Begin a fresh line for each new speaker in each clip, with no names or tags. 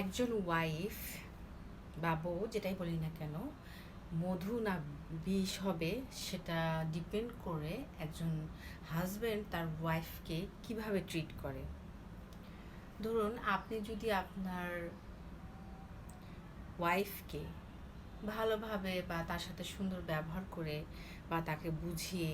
একজন ওয়াইফ বা বউ, যেটাই বলি না কেন, মধু না বিষ হবে, সেটা ডিপেন্ড করে একজন হাজব্যান্ড তার ওয়াইফকে কীভাবে ট্রিট করে। ধরুন, আপনি যদি আপনার ওয়াইফকে ভালোভাবে বা তার সাথে সুন্দর ব্যবহার করে বা তাকে বুঝিয়ে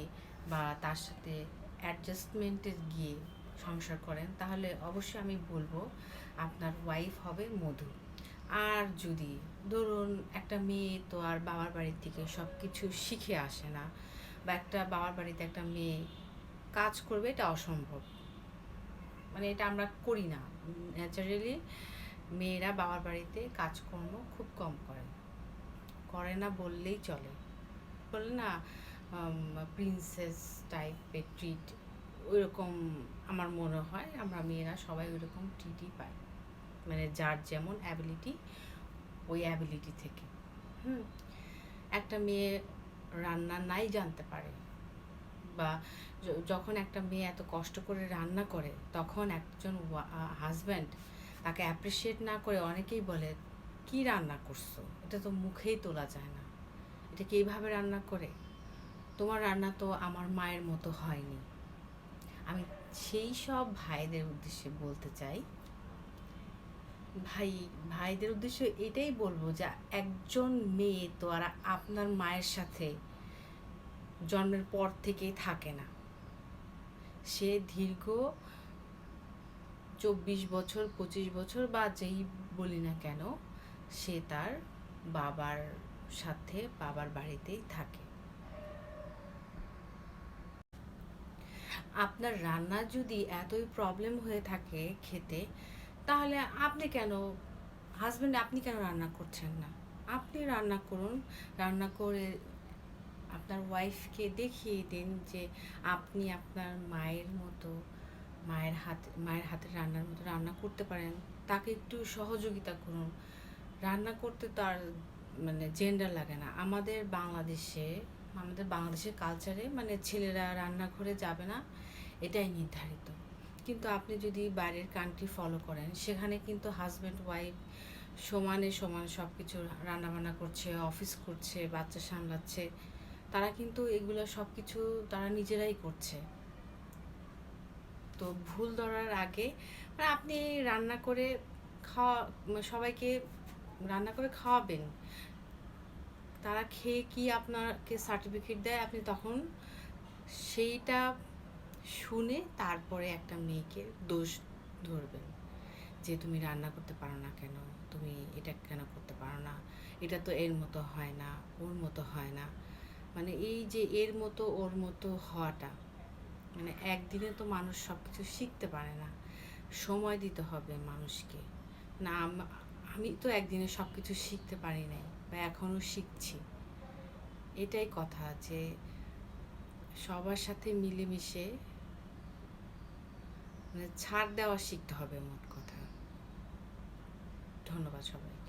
বা তার সাথে অ্যাডজাস্টমেন্টে গিয়ে সংসার করেন, তাহলে অবশ্যই আমি বলব আপনার ওয়াইফ হবে মধু। আর যদি ধরুন একটা মেয়ে তো আর বাবার বাড়ির থেকে সব কিছু শিখে আসে না বা একটা বাবার বাড়িতে একটা মেয়ে কাজ করবে, এটা অসম্ভব। মানে এটা আমরা করি না। ন্যাচারালি মেয়েরা বাবার বাড়িতে কাজকর্ম খুব কম করে। করে না বললেই চলে। বলে না প্রিন্সেস টাইপের ট্রিট ওইরকম আমার মনে হয়, আমরা মেয়েরা সবাই ওইরকম ট্রিটই পাই। মানে যার যেমন অ্যাবিলিটি ওই অ্যাবিলিটি থেকে। হুম? একটা মেয়ে রান্না নাই জানতে পারে বা যখন একটা মেয়ে এত কষ্ট করে রান্না করে, তখন একজন হাজব্যান্ড তাকে অ্যাপ্রিসিয়েট না করে অনেকেই বলে, কি রান্না করছ? এটা তো মুখেই তোলা যায় না। এটা কি এইভাবে রান্না করে? তোমার রান্না তো আমার মায়ের মতো হয়নি। আমি সেই সব ভাইদের উদ্দেশ্যে বলতে চাই। ভাই, ভাইদের উদ্দেশ্যে এটাই বলব যে একজন মেয়ে তো আর আপনার মায়ের সাথে জন্মের পর থেকেই থাকে না। সে দীর্ঘ চব্বিশ বছর, পঁচিশ বছর বা যেই বলি না কেন, সে তার বাবার সাথে, বাবার বাড়িতেই থাকে। আপনার রান্না যদি এতই প্রবলেম হয়ে থাকে খেতে, তাহলে আপনি কেন হাজবেন্ড আপনি কেন রান্না করছেন না? আপনি রান্না করুন, রান্না করে আপনার ওয়াইফকে দেখিয়ে দিন যে আপনি আপনার মায়ের মতো, মায়ের হাত, মায়ের হাতের রান্নার মতো রান্না করতে পারেন। তাকে একটু সহযোগিতা করুন। রান্না করতে তো আর মানে জেন্ডার লাগে না। আমাদের বাংলাদেশে আমাদের বাংলাদেশের কালচারে মানে ছেলেরা রান্নাঘরে যাবে না, এটাই নির্ধারিত। কিন্তু আপনি যদি বাইরের কান্ট্রি ফলো করেন, সেখানে কিন্তু হাজব্যান্ড ওয়াইফ সমানে সমান সব কিছু রান্নাবান্না করছে অফিস করছে, বাচ্চা সামলাচ্ছে, তারা কিন্তু এগুলো সব কিছু তারা নিজেরাই করছে। তো ভুল ধরার আগে মানে আপনি রান্না করে খাওয়া, সবাইকে রান্না করে খাওয়াবেন তারা খেয়ে কি আপনাকে সার্টিফিকেট দেয়? আপনি তখন সেইটা শুনে তারপরে একটা মেয়েকে দোষ ধরবেন যে তুমি রান্না করতে পারো না কেন? তুমি এটা কেন করতে পারো না? এটা তো এর মতো হয় না, ওর মতো হয় না। মানে এই যে এর মতো, ওর মতো হওয়াটা মানে একদিনে তো মানুষ সব কিছু শিখতে পারে না। সময় দিতে হবে মানুষকে। না আমি তো একদিনে সব কিছু শিখতে পারি নাই বা এখনও শিখছি। এটাই কথা যে সবার সাথে মিলেমিশে মানে ছাড় দেওয়া শিখতে হবে মোট কথা। ধন্যবাদ সবাই